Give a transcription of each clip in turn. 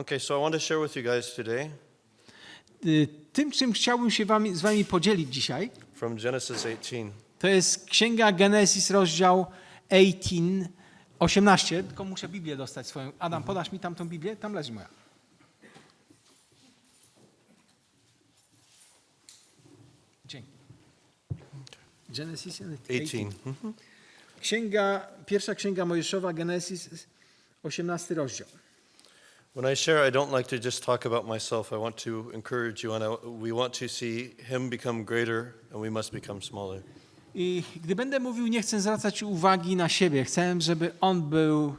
Okay, so I want to share with you guys today Y, Tym, czym chciałbym się wami, z wami podzielić dzisiaj, from Genesis 18. to jest Księga Genesis, rozdział 18, 18. Tylko muszę Biblię dostać swoją. Adam, podasz mi tamtą Biblię? Tam leży moja. Dzięki. Genesis 18. Mhm. Księga, pierwsza księga Mojżeszowa, Genesis, 18 rozdział. When I share, I don't like to just talk about myself. I want to encourage you, and I, we want to see Him become greater, and we must become smaller. I gdy będę mówił, nie chcę zwracać uwagi na siebie. Chcę, żeby On był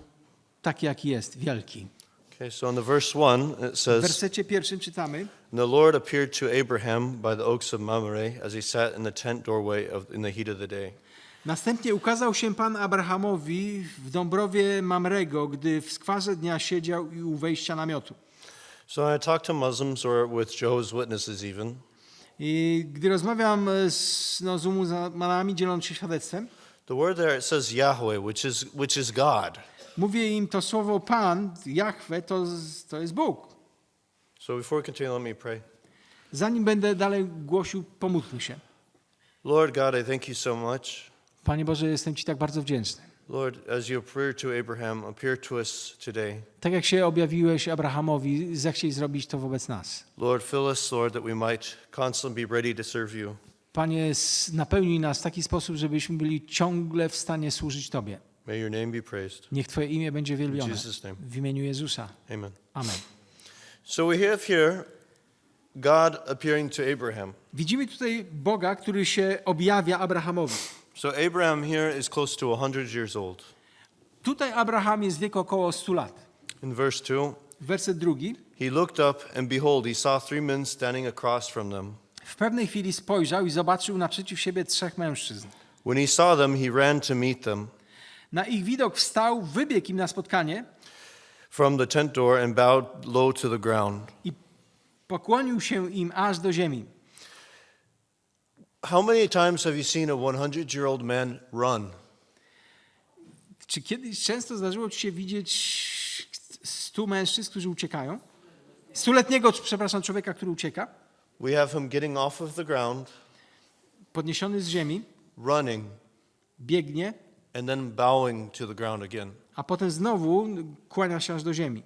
taki, jaki jest, wielki. Okay, so in the verse 1, it W says, wersecie pierwszym czytamy. And the Lord appeared to Abraham by the oaks of Mamre as he sat in the tent doorway of, in the heat of the day. Następnie ukazał się Pan Abrahamowi w Dąbrowie Mamrego, gdy w skwarze dnia siedział i u wejścia namiotu. So I talk to Muslims or with Jehovah's Witnesses even, I gdy rozmawiam z, no, z muzułmanami dzieląc się świadectwem, the word there it says Yahweh, which is which is God. mówię im to słowo Pan, Jahwe, to, to jest Bóg. So before we continue, let me pray. Zanim będę dalej głosił, pomódlmy się. Lord God, I thank you so much. Panie Boże, jestem Ci tak bardzo wdzięczny. Lord, as you appeared to Abraham, appear to us today. Tak jak się objawiłeś Abrahamowi, zechciej zrobić to wobec nas. Lord, fill us, Lord, that we might constantly be ready to serve you. Panie, napełnij nas w taki sposób, żebyśmy byli ciągle w stanie służyć Tobie. May your name be praised. Niech Twoje imię będzie In wielbione. Jesus' name. W imieniu Jezusa. Amen. Amen. So we have here God appearing to Abraham. Widzimy tutaj Boga, który się objawia Abrahamowi. So Abraham here is close to 100 years old. Tutaj Abraham jest w wieku około 100 lat. In verse 2, Werset drugi. he looked up and behold, he saw three men standing across from them. W pewnej chwili spojrzał i zobaczył naprzeciw siebie trzech mężczyzn. When he saw them, he ran to meet them Na ich widok wstał, wybiegł im na spotkanie from the tent door and bowed low to the ground. i pokłonił się im aż do ziemi. How many times have you seen a 100 year old man run? Czy kiedyś często zdarzyło ci się widzieć stu mężczyzn, którzy uciekają? Stuletniego, przepraszam, człowieka, który ucieka, We have him getting off of the ground, podniesiony z ziemi, running, biegnie, and then bowing to the ground again. a potem znowu kłania się aż do ziemi.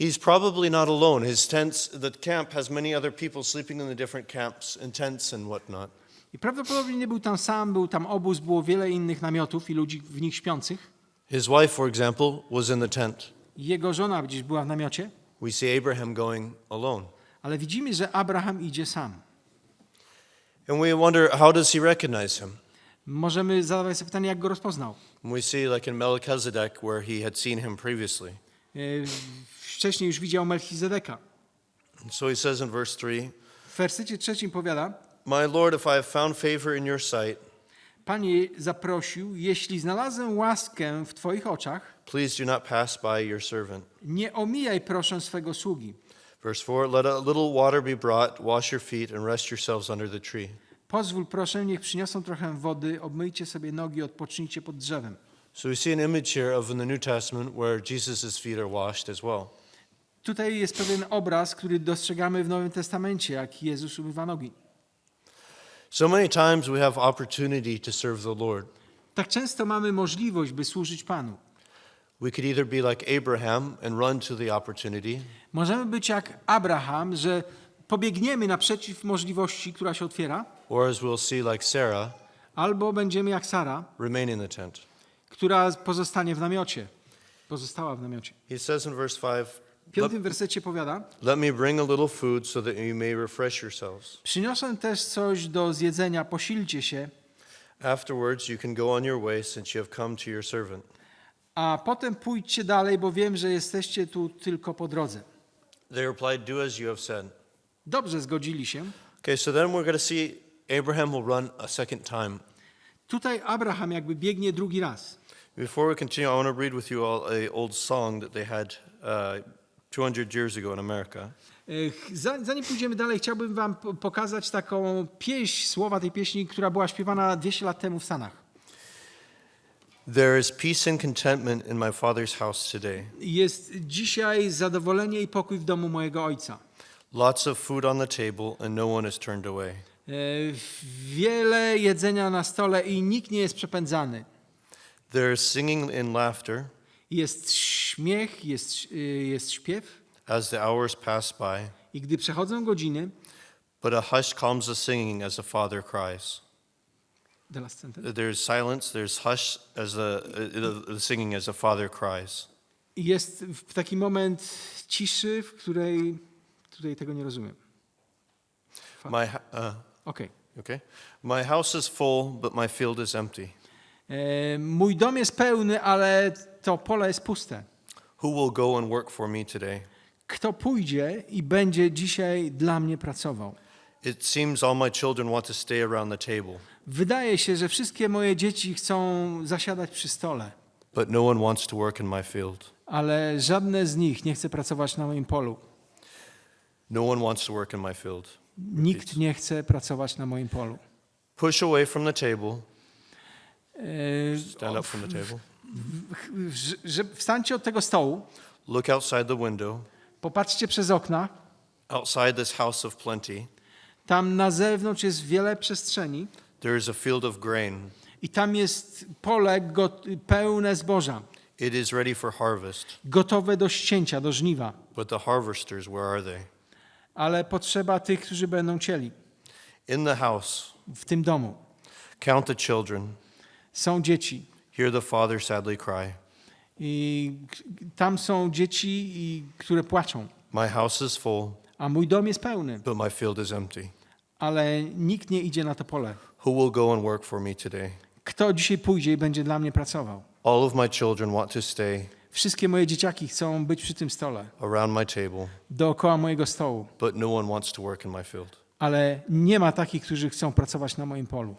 He's probably not alone. His tents, the camp has many other people sleeping in the different camps and tents and whatnot. I prawdopodobnie nie był tam sam, był tam obóz, było wiele innych namiotów i ludzi w nich śpiących. His wife, for example, was in the tent. Jego żona gdzieś była w namiocie, We see Abraham going alone. ale widzimy, że Abraham idzie sam. And we wonder, how does he recognize him? Możemy zadawać sobie pytanie, jak go rozpoznał. And we see, like in Melchizedek, where he had seen him previously. E, Wcześniej już widział Melchizedeka. So he says in verse 3 W wersecie trzecim powiada, My Lord, if I have found favor in your sight, Panie zaprosił, jeśli znalazłem łaskę w Twoich oczach, please do not pass by your servant. nie omijaj proszę swego sługi. Verse 4 Let a little water be brought, wash your feet, and rest yourselves under the tree. Pozwól proszę, niech przyniosą trochę wody, obmyjcie sobie nogi, odpocznijcie pod drzewem. So we see an image here of in the New Testament where Jesus' feet are washed as well. Tutaj jest pewien obraz, który dostrzegamy w Nowym Testamencie, jak Jezus umywa nogi. So many times we have opportunity to serve the Lord. Tak często mamy możliwość, by służyć Panu. We could either be like Abraham and run to the opportunity, Możemy być jak Abraham, że pobiegniemy naprzeciw możliwości, która się otwiera, or as we'll see, like Sarah, albo będziemy jak Sara, remain in the tent. Która pozostanie w namiocie. Pozostała w namiocie. He says in verse 5 W let, piątym wersecie powiada, let me bring a little food so that you may refresh yourselves. przyniosę też coś do zjedzenia, posilcie się, Afterwards, you can go on your way since you have come to your servant. a potem pójdźcie dalej, bo wiem, że jesteście tu tylko po drodze. They replied, Do as you have said. Dobrze zgodzili się. Okay, so then we're going to see Abraham will run a second time. Tutaj Abraham jakby biegnie drugi raz. Before we continue, I want to read with you all a old song that they had uh, 200 years ago in America. Za- Zanim pójdziemy dalej, chciałbym wam po- pokazać taką pieśń, słowa tej pieśni, która była śpiewana 200 lat temu w Stanach. There is peace and contentment in my Father's house today. Jest dzisiaj zadowolenie i pokój w domu mojego ojca. Lots of food on the table, and no one is turned away. E, Wiele jedzenia na stole i nikt nie jest przepędzany. There is singing and laughter Jest śmiech, jest, y, jest śpiew as the hours pass by, i gdy przechodzą godziny, but a hush calms the singing as the Father cries. the last sentence, There's silence, there's hush as the, uh, the singing as the Father cries. jest w taki moment ciszy, w której tutaj tego nie rozumiem. My, uh, Okej. okay. My house is full, but my field is empty. Mój dom jest pełny, ale to pole jest puste. Who will go and work for me today? Kto pójdzie i będzie dzisiaj dla mnie pracował? It seems all my children want to stay around the table, Wydaje się, że wszystkie moje dzieci chcą zasiadać przy stole, but no one wants to work in my field. ale żadne z nich nie chce pracować na moim polu. No one wants to work in my field. Nikt nie chce pracować na moim polu. Push away from the table, stand up from the table, że- że wstańcie od tego stołu, look outside the window. popatrzcie przez okna. Outside this house of plenty, Tam na zewnątrz jest wiele przestrzeni there is a field of grain. i tam jest pole pełne zboża, It is ready for harvest, gotowe do ścięcia, do żniwa. but the harvesters, where are they? Ale potrzeba tych, którzy będą cieli In the house, w tym domu. count the children. Są dzieci Hear the father sadly cry. i tam są dzieci, i, które płaczą. My house is full, A mój dom jest pełny, but my field is empty. ale nikt nie idzie na to pole. Who will go and work for me today? Kto dzisiaj pójdzie i będzie dla mnie pracował? All of my children want to stay Wszystkie moje dzieciaki chcą być przy tym stole, around my table, dookoła mojego stołu, but no one wants to work in my field. ale nie ma takich, którzy chcą pracować na moim polu.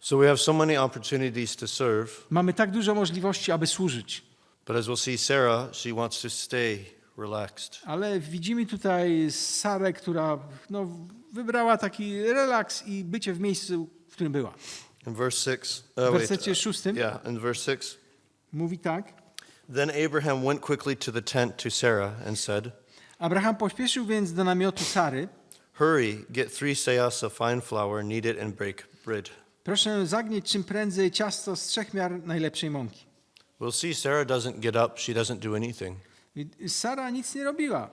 So we have so many opportunities to serve, Mamy tak dużo możliwości, aby służyć, but as we'll see, Sarah, she wants to stay relaxed. ale widzimy tutaj Sarę, która no, wybrała taki relaks i bycie w miejscu, w którym była. In verse 6, W uh, wersecie szóstym yeah, in verse 6, mówi tak. then Abraham went quickly to the tent to Sarah and said, Abraham pośpieszył więc do namiotu Sary. Hurry, get three seahs of fine flour, knead it, and break bread. Proszę zagnieść czym prędzej ciasto z trzech miar najlepszej mąki. We'll see Sarah doesn't get up, she doesn't do anything. I Sara nic nie robiła.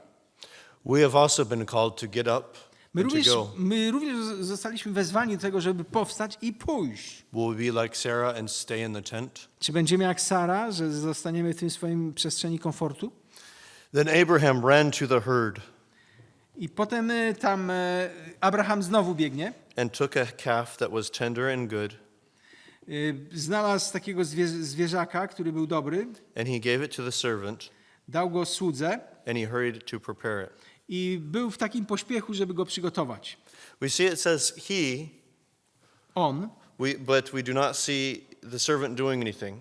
We have also been called to get up My and to również, go. my również zostaliśmy wezwani do tego, żeby powstać i pójść. Will we be like Sarah and stay in the tent? Czy będziemy jak Sara, że zostaniemy w tym swoim przestrzeni komfortu? Then Abraham ran to the herd I potem y, tam e, Abraham znowu biegnie. And took a calf that was tender and good, Y, Znalazł takiego zwie, zwierzaka, który był dobry, and he gave it to the servant, dał go słudze and he hurried to prepare it. i był w takim pośpiechu, żeby go przygotować. We see it says he, On, we, but we do not see the servant doing anything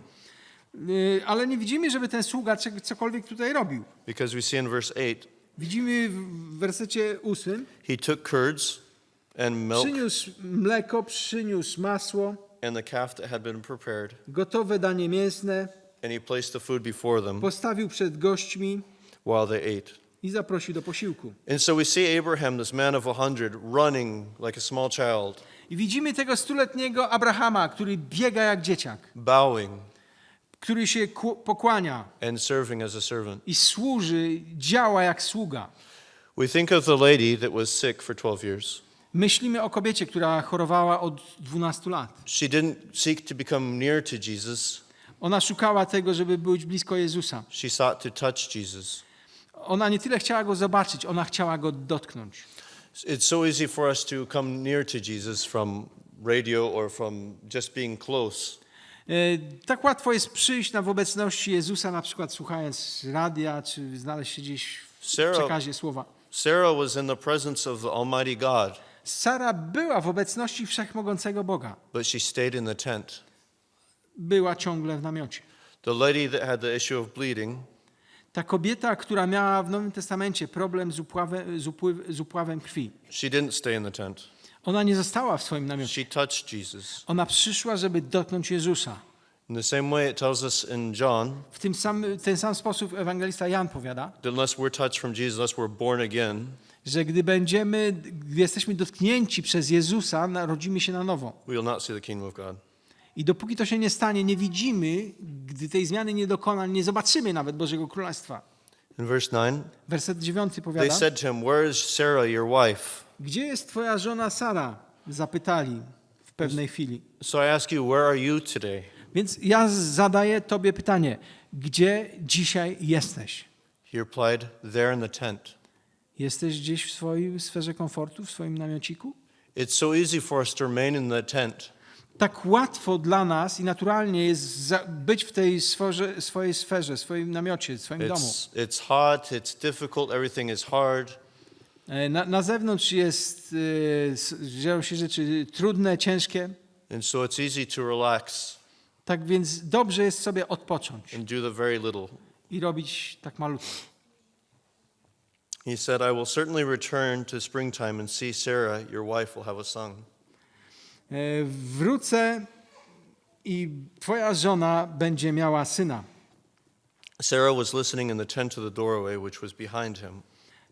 y, ale nie widzimy, żeby ten sługa cze- cokolwiek tutaj robił. because we see in verse 8 Widzimy w wersecie 8, he took curds and milk przyniósł mleko, przyniósł masło, and the calf that had been prepared, gotowe danie mięsne, and he placed the food before them postawił przed gośćmi while they ate. i zaprosił do posiłku. And so we see Abraham, this man of a hundred, running like a small child, I widzimy tego stuletniego Abrahama, który biega jak dzieciak, bowing który się ku- pokłania and serving as a servant. i służy, działa jak sługa. We think of the lady that was sick for 12 years. Myślimy o kobiecie, która chorowała od 12 lat. She didn't seek to become near to Jesus, Ona szukała tego, żeby być blisko Jezusa. she sought to touch Jesus. Ona nie tyle chciała go zobaczyć, ona chciała go dotknąć. It's so easy for us to come near to Jesus from radio or from just being close. E, Tak łatwo jest przyjść na w obecności Jezusa, na przykład słuchając radia, czy znaleźć się gdzieś w Sarah- przekazie słowa. Sarah was in the presence of the Almighty God, Sara była w obecności wszechmogącego Boga. but she stayed in the tent. Była ciągle w namiocie. The lady that had the issue of bleeding, Ta kobieta, która miała w Nowym Testamencie problem z, upławem, z, upływ, z upławem krwi, she didn't stay in the tent. ona nie została w swoim namiocie. She touched Jesus. Ona przyszła, żeby dotknąć Jezusa. In the same way, it tells us in John W tym sam, ten sam sposób ewangelista Jan powiada, that unless we're touched from Jesus, unless we're born again, że gdy będziemy, gdy jesteśmy dotknięci przez Jezusa, narodzimy się na nowo. we will not see the kingdom of God. I dopóki to się nie stanie, nie widzimy, gdy tej zmiany nie dokona, nie zobaczymy nawet Bożego Królestwa. In verse 9, Werset 9 they powiada, said to him, Where is Sarah, your wife? gdzie jest twoja żona Sara? Zapytali w pewnej chwili. So I ask you, where are you today? Więc ja zadaję tobie pytanie, gdzie dzisiaj jesteś? He replied, There in the tent. Jesteś gdzieś w swojej sferze komfortu, w swoim namiociku? It's so easy for us to remain in the tent. Tak łatwo dla nas i naturalnie jest być w tej sferze, swojej sferze, swoim namiocie, swoim domu. It's, it's hot, it's difficult, everything is hard. E, Na, na zewnątrz jest, e, dzieją się rzeczy trudne, ciężkie, And so it's easy to relax tak więc dobrze jest sobie odpocząć and do the very little. i robić tak malutko. He said, I will certainly return to springtime and see Sarah, your wife, will have a son. E, Wrócę i twoja żona będzie miała syna. Sarah was listening in the tent to the doorway, which was behind him.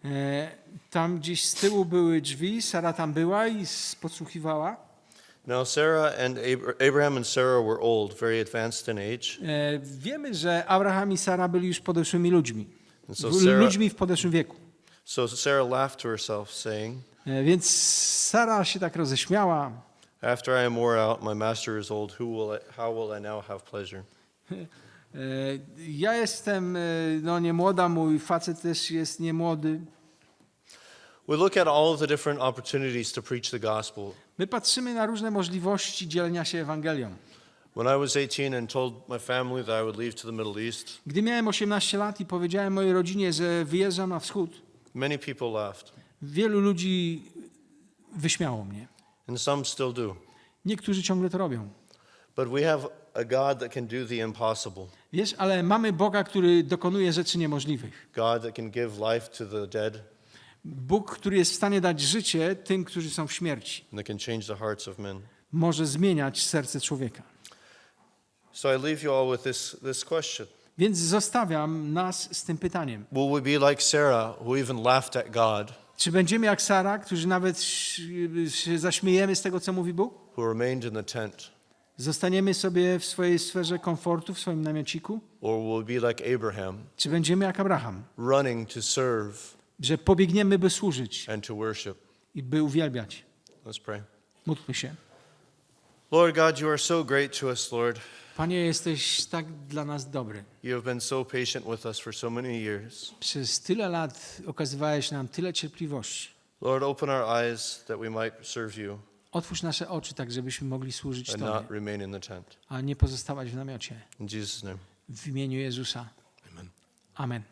E, Tam gdzieś z tyłu były drzwi, Sara tam była i s- podsłuchiwała. Now, Sarah and Abra- Abraham and Sarah were old, very advanced in age. E, Wiemy, że Abraham i Sara byli już podeszłymi ludźmi. And so W- Sarah, Ludźmi w podeszłym wieku. So Sarah laughed to herself, saying, E, Więc Sara się tak roześmiała. After I am wore out, my master is old. Who will I, how will I now have pleasure? E, Ja jestem e, no, nie młoda, mój facet też jest niemłody. We look at all the different opportunities to preach the gospel. My patrzymy na różne możliwości dzielenia się Ewangelią. When I was 18 and told my family that I would leave to the Middle East, Gdy miałem 18 lat i powiedziałem mojej rodzinie, że wyjeżdżam na wschód, many people laughed, wielu ludzi wyśmiało mnie. and some still do. Niektórzy ciągle to robią. But we have a God that can do the impossible, Wiesz, ale mamy Boga, który dokonuje rzeczy niemożliwych. God that can give life to the dead, Bóg, który jest w stanie dać życie tym, którzy są w śmierci. and that can change the hearts of men. Może zmieniać serce człowieka. So I leave you all with this, this question Więc zostawiam nas z tym pytaniem. Will we be like Sarah, who even laughed at God, Czy będziemy jak Sara, którzy nawet się zaśmiejemy z tego, co mówi Bóg? who remained in the tent? Zostaniemy sobie w swojej sferze komfortu, w swoim namiociku? Or will we be like Abraham, Czy będziemy jak Abraham, running to serve że pobiegniemy, by służyć and to worship? i by uwielbiać? Let's pray. Módlmy się. Lord God, you are so great to us, Lord. Panie, jesteś tak dla nas dobry. You have been so patient with us for so many years. Przez tyle lat okazywałeś nam tyle cierpliwości. Lord, open our eyes that we might serve you Otwórz nasze oczy, tak żebyśmy mogli służyć and Tobie, not remain in the tent. a nie pozostawać w namiocie. In Jesus' name, W imieniu Jezusa. amen. Amen.